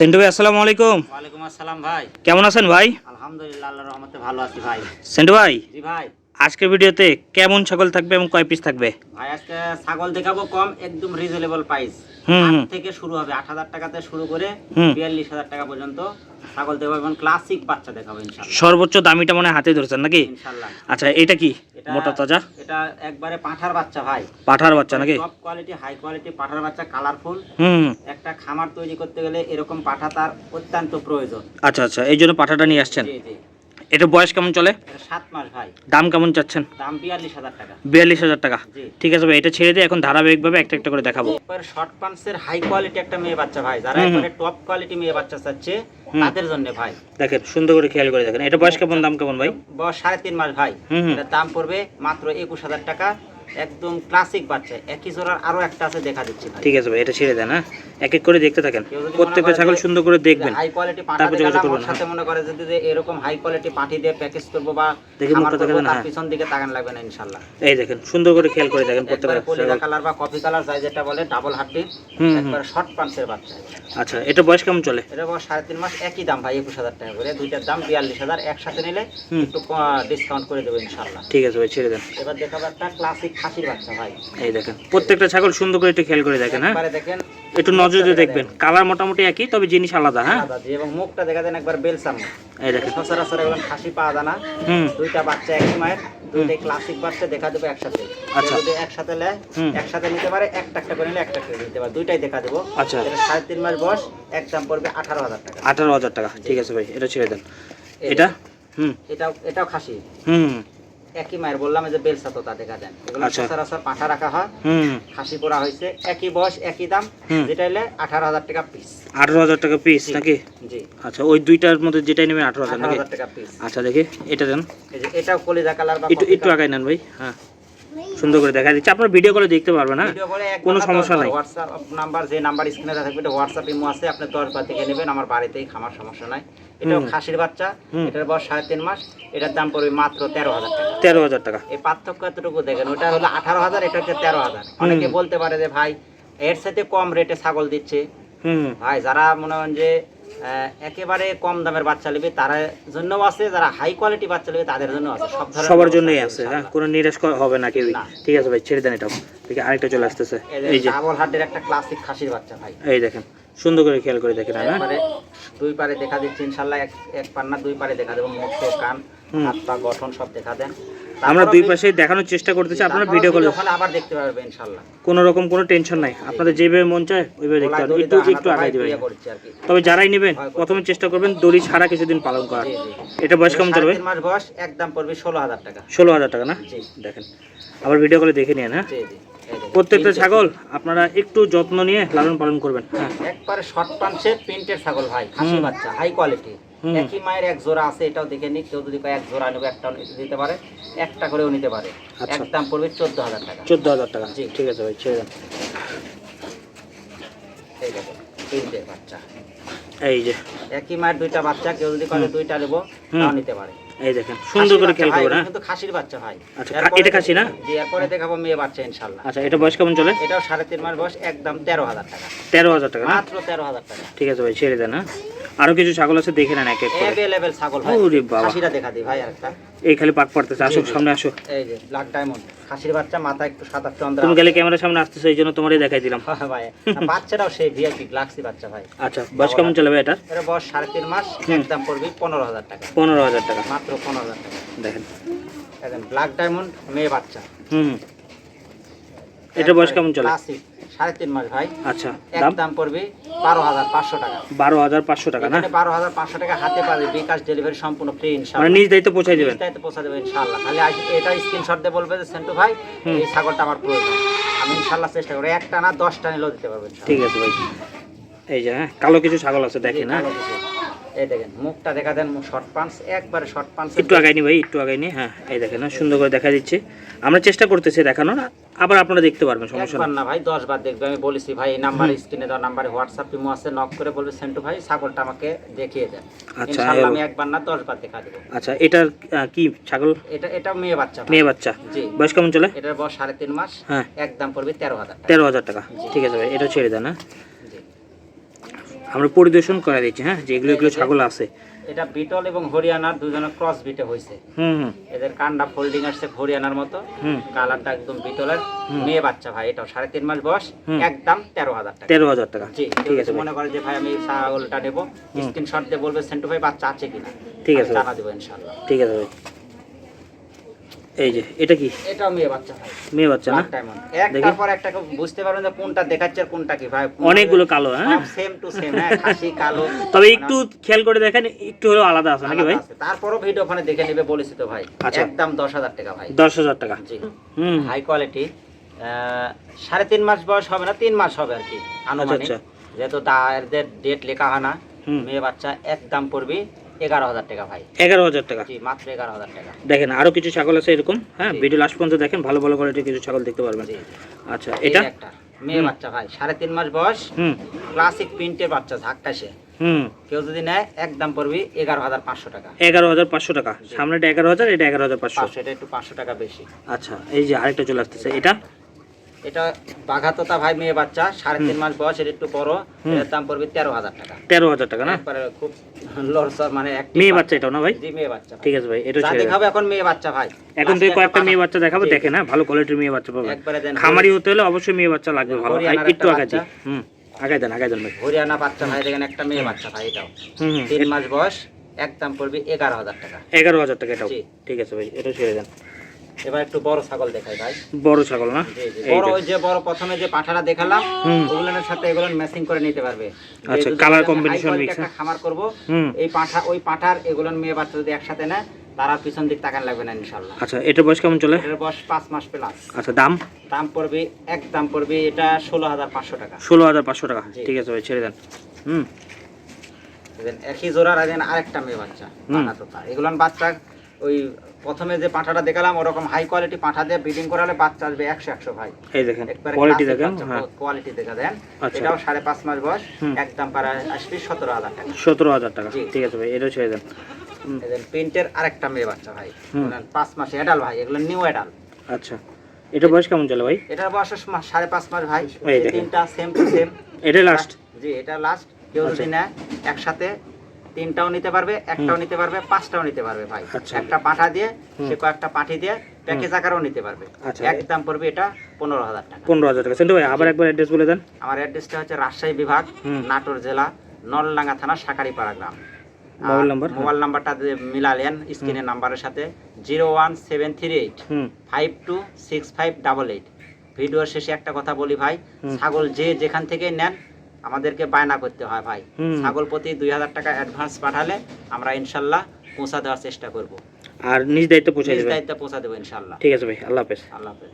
সেন্টু ভাই আসসালামু আলাইকুম। ওয়ালাইকুম আসসালাম ভাই। কেমন আছেন ভাই? আলহামদুলিল্লাহ আল্লাহর রহমতে ভালো আছি ভাই। সেন্টু ভাই জি ভাই। আজকের ভিডিওতে কেমন ছাগল থাকবে এবং কয় পিস থাকবে? ভাই আজকে ছাগল দেখাবো কম একদম রিজনেবল প্রাইস। থেকে শুরু হবে আট হাজার টাকাতে শুরু করে। বিয়াল্লিশ হাজার টাকা পর্যন্ত। ছাগল এবং ক্লাসিক বাচ্চা দেখাবো সর্বোচ্চ দামিটা মনে হাতে ধরেছেন নাকি? ইনশাল্লাহ। আচ্ছা এটা কি? মোটা তাজা? এটা একবারে পাঠার বাচ্চা ভাই। পাঠার বাচ্চা নাকি? টপ কোয়ালিটি হাই কোয়ালিটি পাঠার বাচ্চা কালারফুল হুম। একটা খামার তৈরি করতে গেলে এরকম পাঠা তার অত্যন্ত প্রয়োজন। আচ্ছা আচ্ছা এই জন্য পাঠাটা নিয়ে আসছেন? জি জি। এটা বয়স কেমন চলে? সাত মাস ভাই। দাম কেমন চাচ্ছেন? দাম বিয়াল্লিশ হাজার টাকা। বিয়াল্লিশ হাজার টাকা। ঠিক আছে ভাই এটা ছেড়ে দিয়ে এখন ধারাবাহিকভাবে একটা একটা করে দেখাবো। শর্ট পান্সের হাই কোয়ালিটি একটা মেয়ে বাচ্চা ভাই। যারা। একবারে টপ কোয়ালিটি মেয়ে বাচ্চা চাচ্ছে তাদের জন্য ভাই। দেখেন সুন্দর করে খেয়াল করে দেখেন। এটা বয়স কেমন দাম কেমন ভাই? বয়স সাড়ে তিন মাস ভাই। দাম পড়বে মাত্র একুশ হাজার টাকা। একদম ক্লাসিক বাচ্চা। একই জোড়ার আরও একটা আছে দেখা দিচ্ছি ঠিক আছে ভাই এটা ছেড়ে দেন হ্যাঁ? এক এক করে দেখতে থাকেন। প্রত্যেকটা ছাগল সুন্দর করে দেখবেন। হাই কোয়ালিটি তারপর যোগাযোগ করবেন, সাথে মনে করে যদি যে এরকম হাই কোয়ালিটি পাঠি দিয়ে প্যাকেজ করব বা দেখি মুখটা করব, দেখাবেন, হ্যাঁ। পিছন দিকে তাকান লাগবে না ইনশাল্লাহ এই দেখেন সুন্দর করে খেয়াল করে দেখেন প্রত্যেকটা কলিজা। কালার বা কফি কালার যায় যেটা বলে ডাবল হাড্ডি। একবার শর্ট পান্সের বাচ্চা আচ্ছা এটা বয়স কেমন চলে? এটা বয়স সাড়ে তিন মাস একই দাম ভাই একুশ হাজার টাকা করে। দুইটার দাম বিয়াল্লিশ হাজার একসাথে নিলে একটু ডিসকাউন্ট করে দেবো ইনশাল্লাহ ঠিক আছে ভাই ছেড়ে দেন। এবার দেখাবো একটা ক্লাসিক খাসির বাচ্চা ভাই। এই দেখেন প্রত্যেকটা ছাগল সুন্দর করে একটু খেয়াল করে দেখেন হ্যাঁ। দেখেন একটু নজর দিয়ে দেখবেন। কালার মোটামুটি একই তবে জিনিস আলাদা হ্যাঁ? এবং মুখটা দেখা দেন একবার বেলসাম এই দেখেন। সচরাচর একবার খাসি পাওয়া যায় না। হুম। দুইটা বাচ্চা একই মায়ের দুইটাই ক্লাসিক বাচ্চা দেখা দেবো একসাথে। আচ্ছা। যদি একসাথে নেয় একসাথে নিতে পারে একটা একটা করে নিলে একটা একটা করে নিতে পারে। দুইটাই দেখা দেবো। আচ্ছা। এটা সাড়ে তিন মাস বয়স এক দাম পড়বে আঠারো হাজার টাকা। আঠারো হাজার টাকা। ঠিক আছে ভাই এটা ছেড়ে দেন। এটা? হুম। এটাও এটাও খাসি। হুম। একই মায়ের বললাম যে বেলসা তোতা দেখা দেন। এগুলো আচ্ছা। সচরাচর পাঠা রাখা হয়। খাসি পোড়া হয়েছে একই বয়স একই দাম। যেটা হলে আঠারো হাজার টাকা পিস আঠারো হাজার টাকা পিস নাকি? জি। আচ্ছা ওই দুইটার মধ্যে যেটাই নেবেন আঠারো হাজার টাকা পিস আচ্ছা দেখি এটা দেন। এটাও কলিজা কালার একটু একটু আগাই নেন ভাই হ্যাঁ। সুন্দর করে দেখা দিচ্ছে। আপনার ভিডিও করে দেখতে পারবেন হ্যাঁ? করে এক কোনো সমস্যা নাই। হোয়াটসঅ্যাপ নাম্বার যে নাম্বার স্ক্রিনে থাকবে এটা হোয়াটসঅ্যাপ ইমো আছে আপনি বার দেখে নেবেন আমার বাড়িতেই খামার সমস্যা নাই। হুম। খাসির বাচ্চা এটার বয়স সাড়ে তিন মাস এটার দাম পড়বে মাত্র তেরো হাজার টাকা। তেরো হাজার টাকা। এই পার্থক্য এতটুকু দেখেন ওটা হলো আঠারো হাজার এটা হচ্ছে তেরো হাজার। অনেকে বলতে পারে যে ভাই এর সাথে কম রেটে ছাগল দিচ্ছে। ভাই যারা মনে হয় যে একেবারে কম দামের বাচ্চা নেবে তার জন্যও আছে যারা হাই কোয়ালিটি বাচ্চা নেবে তাদের জন্য আছে সব ধরনের সবার জন্যই আছে হ্যাঁ কোনো নিরাশ হবে না কেউ ঠিক আছে ভাই ছেড়ে দেন এটা। দেখি আরেকটা চলে আসতেছে। এই যে ডাবল হার্ডের একটা ক্লাসিক খাসির বাচ্চা ভাই। এই দেখেন। সুন্দর করে খেয়াল করে দেখেন হ্যাঁ? দুই পারে দেখা দিচ্ছে ইনশাল্লাহ এক এক পান্না দুই পারে দেখা দেবো। মুখ কান হাত পা গঠন সব দেখা দেন। আমরা দুই পাশে দেখানোর চেষ্টা করতেছি আপনারা ভিডিও কল আবার দেখতে পারবে ইনশাল্লাহ। কোনো রকম কোনো টেনশন নাই। আপনাদের যেভাবে মন চায় ওইভাবে দেখতে পারবেন। একটু একটু আগাই দেবেন। কি। তবে যারাই নেবেন প্রথমে চেষ্টা করবেন দড়ি ছাড়া কিছুদিন পালন করার। এটা বয়স কেমন চলবে? মাস বয়স একদম পড়বে ষোলো হাজার টাকা। ষোলো হাজার টাকা না? দেখেন। আবার ভিডিও করে দেখে নিন হ্যাঁ। প্রত্যেকটা ছাগল আপনারা একটু যত্ন নিয়ে লালন পালন করবেন। হ্যাঁ একবারে শর্ট পাঞ্চের প্রিন্টের ছাগল ভাই খাসি বাচ্চা হাই কোয়ালিটি একই মায়ের এক জোড়া আছে এটাও দেখে নিক কেউ যদি কয় এক জোড়া নেবে একটা নিতে দিতে পারে একটা করেও নিতে পারে। আচ্ছা। একদম পড়বে চোদ্দ হাজার টাকা। চোদ্দ হাজার টাকা। জি। ঠিক আছে ভাই ছেড়ে দেন। এই দেখো তিনটে বাচ্চা। এই যে। একই মায়ের দুইটা বাচ্চা কেউ যদি করে দুইটা নেব তাও নিতে পারে। এই দেখেন সুন্দর করে খেয়াল করবেন হ্যাঁ কিন্তু খাসির বাচ্চা ভাই। আচ্ছা, এটা খাসি না? জি এরপরে দেখাবো মেয়ে বাচ্চা আচ্ছা এটা বয়স কেমন চলে? এটাও সাড়ে তিন মাস বয়স একদম তেরো হাজার টাকা। তেরো হাজার টাকা মাত্র তেরো হাজার টাকা। ঠিক আছে ভাই ছেড়ে দেন হ্যাঁ? আরও কিছু ছাগল আছে দেখে নেন এক এক করে। অ্যাভেলেবেল ছাগল ভাই। ওরে বাবা। খাসিটা দেখা দিই ভাই আরেকটা। এই খালি পাক পড়তেছে আসুক। সামনে আসো। এই যে ব্ল্যাক ডায়মন্ড খাসির বাচ্চা মাথা একটু সাদা চন্দ্রা তুমি গেলে ক্যামেরার সামনে আসতেছো এই জন্য তোমারই দেখাই দিলাম। হ্যাঁ ভাই বাচ্চাটাও সেই ভিআইপি গ্লাক্সি বাচ্চা ভাই। আচ্ছা বয়স কেমন চলে ভাই এটার? এটা বয়স সাড়ে তিন মাস হুম। একদম পড়বি পনেরো হাজার টাকা। পনেরো হাজার টাকা। মাত্র পনেরো হাজার টাকা দেখেন। দেখেন ব্ল্যাক ডায়মন্ড মেয়ে বাচ্চা। হুম। এটার বয়স কেমন চলে? ক্লাসিক সাড়ে তিন মাস ভাই। আচ্ছা দাম? পড়বে বারো হাজার পাঁচশো টাকা। বারো হাজার পাঁচশো টাকা না? বারো হাজার পাঁচশো টাকা হাতে পাবে বিকাশ ডেলিভারি সম্পূর্ণ ফ্রি মানে ইনশাআল্লাহ নিজ দায়িত্ব পৌঁছাই দেবেন? নিশ্চয়ই পৌঁছা দেবে ইনশাআল্লাহ। খালি আইসি- এটা স্ক্রিনশট দিয়ে বলবে যে সেন্টু ভাই। এই ছাগলটা আমার প্রয়োজন। আমি ইনশাআল্লাহ চেষ্টা করব। একটা না দশটা নিলেও দিতে পারবেন ঠিক আছে ভাই। এই যে হ্যাঁ কালো কিছু ছাগল আছে দেখেন হ্যাঁ? এই দেখেন মুখটা দেখা দেন শর্ট পান্স একবারে শর্ট পান্স একটু আগাইনি ভাই একটু আগাইনি হ্যাঁ এই দেখেন সুন্দর করে দেখা দিচ্ছে। আমরা চেষ্টা করতেছি দেখানোর আবার আপনারা দেখতে পারবেন সমস্যা না ভাই দশ বার দেখবে আমি বলেছি ভাই এই নাম্বার স্ক্রিনে দেওয়া নাম্বারে হোয়াটসঅ্যাপ ইমো আছে নক করে বলবে সেন্টু ভাই ছাগলটা আমাকে দেখিয়ে দেন। আচ্ছা, আমি একবার না দশ বার দেখা দেবো। আচ্ছা এটার কি ছাগল? এটা এটা মেয়ে বাচ্চা মেয়ে বাচ্চা। জি। বয়স কেমন চলে? এটার বয়স সাড়ে তিন মাস হ্যাঁ। একদম পড়বে তেরো হাজার টাকা। তেরো হাজার টাকা। ঠিক আছে ভাই এটা ছেড়ে দেন হ্যাঁ। আমরা পরিদর্শন করে দিচ্ছি হ্যাঁ? যে এগুলো এগুলো ছাগল আছে। এটা বিটল এবং হরিয়ানার দুজনের ক্রস বিটে হয়েছে হুম এদের কান্ডা ফোল্ডিং আসছে হরিয়ানার মতো। হুম। কালারটা একদম বিটলের। মেয়ে বাচ্চা ভাই এটাও সাড়ে তিন মাস বয়স। একদম তেরো হাজার টাকা। তেরো হাজার টাকা। জি ঠিক আছে মনে করে যে ভাই আমি ছাগলটা নেব। স্ক্রিনশট দিয়ে বলবে সেন্টু ভাই বাচ্চা আছে কিনা? ঠিক আছে। জানা দেবো ইনশাল্লাহ ঠিক আছে ভাই। এই যে এটা কি? এটাও মেয়ে বাচ্চা ভাই। মেয়ে বাচ্চা না। একটার পর একটা বুঝতে পারবেন যে কোনটা দেখাচ্ছে আর কোনটা কি ভাই। অনেকগুলো কালো হ্যাঁ? সেম টু সেম হ্যাঁ খাসি কালো। তবে একটু খেয়াল করে দেখেন একটু হলেও আলাদা আছে নাকি ভাই? তারপরও ভিডিও ওখানে দেখে নেবে বলেছি তো ভাই। আচ্ছা। একদম দশ হাজার টাকা ভাই। দশ হাজার টাকা। জি। হুম। হাই কোয়ালিটি সাড়ে তিন মাস বয়স হবে না তিন মাস হবে আর কি আনুমানিক। আচ্ছা। যেহেতু তাদের ডেট লেখা হয় না মেয়ে বাচ্চা একদম পড়বে। এগারো হাজার টাকা ভাই। এগারো হাজার টাকা। মাত্র এগারো হাজার টাকা। দেখেন আরও কিছু ছাগল আছে এরকম হ্যাঁ। ভিডিও লাস্ট পর্যন্ত দেখেন ভালো ভালো কোয়ালিটির কিছু ছাগল দেখতে পারবেন। আচ্ছা এটা? মেয়ে বাচ্চা ভাই সাড়ে তিন মাস বয়স হুম। ক্লাসিক প্রিন্টের বাচ্চা ঝাক্কাশে হুম। কেউ যদি নেয় একদম পড়বে এগারো হাজার পাঁচশো টাকা। এগারো হাজার পাঁচশো টাকা। সামনেটা এগারো হাজার এটা এগারো হাজার পাঁচশো। পাঁচশো এটা একটু পাঁচশো টাকা বেশি। আচ্ছা এই যে আরেকটা চলে আসতেছে এটা? এটা বাঘাতোতা ভাই মেয়ে বাচ্চা সাড়ে তিন মাস বয়স এটা একটু বড় এর দাম পড়বে তেরো হাজার টাকা। তেরো হাজার টাকা না? খুব লড়সর মানে মেয়ে বাচ্চা। এটাও না ভাই? জি মেয়ে বাচ্চা ঠিক আছে ভাই এটা দেখাবো এখন মেয়ে বাচ্চা ভাই। এখন থেকে কয়েকটা মেয়ে বাচ্চা দেখাবো জি। দেখেন হ্যাঁ ভালো কোয়ালিটির মেয়ে বাচ্চা পাবেন একবারে দেন। খামারি হতে হলে অবশ্যই মেয়ে বাচ্চা লাগবে ভালো। একটু আগাই হুম আগাই দেন আগাই দেন ভাই। হরিয়ানা বাচ্চা ভাই দেখেন একটা মেয়ে বাচ্চা ভাই এটাও। তিন মাস বয়স একদম পড়বে এগারো হাজার টাকা। এগারো হাজার টাকা এটাও। ঠিক আছে ভাই এটা ছেড়ে দেন। এবার একটু বড় ছাগল দেখাই ভাই। বড় ছাগল না? বড় যে। বড় প্রথমে যে পাঠাটা দেখালাম ওগুলোর সাথে এগুলো ম্যাচিং করে নিতে পারবে। আচ্ছা, combination quality mix, একটা? খামার করব এই পাঠা ওই পাঠার মেয়ে বাচ্চা যদি একসাথে নেয় তারা পিছন দিক তাকান লাগবে না ইনশাল্লাহ আচ্ছা এটা বয়স কেমন চলে? এটার বয়স পাঁচ মাস প্লাস আচ্ছা দাম? দাম পড়বে এক দাম পড়বে এটা ষোলো হাজার পাঁচশো টাকা। ষোলো হাজার পাঁচশো টাকা। ঠিক আছে ভাই ছেড়ে দেন। হুম। একই জোড়ার আছেন আরেকটা মেয়ে বাচ্চা এগুলোর বাচ্চা ওই প্রথমে যে পাঠাটা দেখালাম ওরকম হাই কোয়ালিটি পাঠা দিয়ে ব্রিডিং করালে বাচ্চা আসবে একশো একশো ভাই। এই দেখেন কোয়ালিটি দেখেন হ্যাঁ। কোয়ালিটি দেখা দেন। আচ্ছা। এটাও সাড়ে পাঁচ মাস বয়স একদম পারা আসবে সতেরো হাজার টাকা। সতেরো হাজার টাকা। ঠিক আছে ভাই এটাও ছেড়ে দেন। প্রিন্টের আরেকটা মেয়ে বাচ্চা ভাই। পাঁচ মাসে এডাল ভাই এগুলো নিউ এডাল আচ্ছা এটা বয়স কেমন চলে ভাই? এটার বয়স সাড়ে পাঁচ মাস ভাই। তিনটা সেম টু সেম এটা লাস্ট জি এটা লাস্ট কেউ যদি আচ্ছা। নেয় একসাথে তিনটাও নিতে পারবে একটাও নিতে পারবে পাঁচটাও নিতে পারবে ভাই। আচ্ছা। একটা পাঠা দিয়ে সে কয়েকটা পাঠি দিয়ে প্যাকেজ আকারও নিতে পারবে। আচ্ছা। একদম পড়বে এটা পনেরো হাজার টাকা। পনেরো হাজার টাকা। সেন্টু ভাই আবার একবার অ্যাড্রেস বলে দেন। আমার অ্যাড্রেসটা হচ্ছে রাজশাহী বিভাগ নাটোর জেলা নলডাঙ্গা থানা সাকারিপাড়া গ্রাম। Mobile number? মোবাইল নাম্বারটা মিলালেন স্ক্রিনের নাম্বারের সাথে zero one seven three eight five two six five double eight. ভিডিওর শেষে একটা কথা বলি ভাই ছাগল যে যেখান থেকে নেন আমাদেরকে বায়না করতে হয় ভাই। হুম। ছাগল প্রতি দুই হাজার টাকা অ্যাডভান্স পাঠালে আমরা ইনশাল্লাহ পৌঁছা দেওয়ার চেষ্টা করব। আর নিজ দায়িত্ব পৌঁছে নিজ দেবেন পৌঁছা দেবো ইনশাল্লাহ। ঠিক আছে ভাই আল্লাহ হাফেজ। আল্লাহ হাফেজ।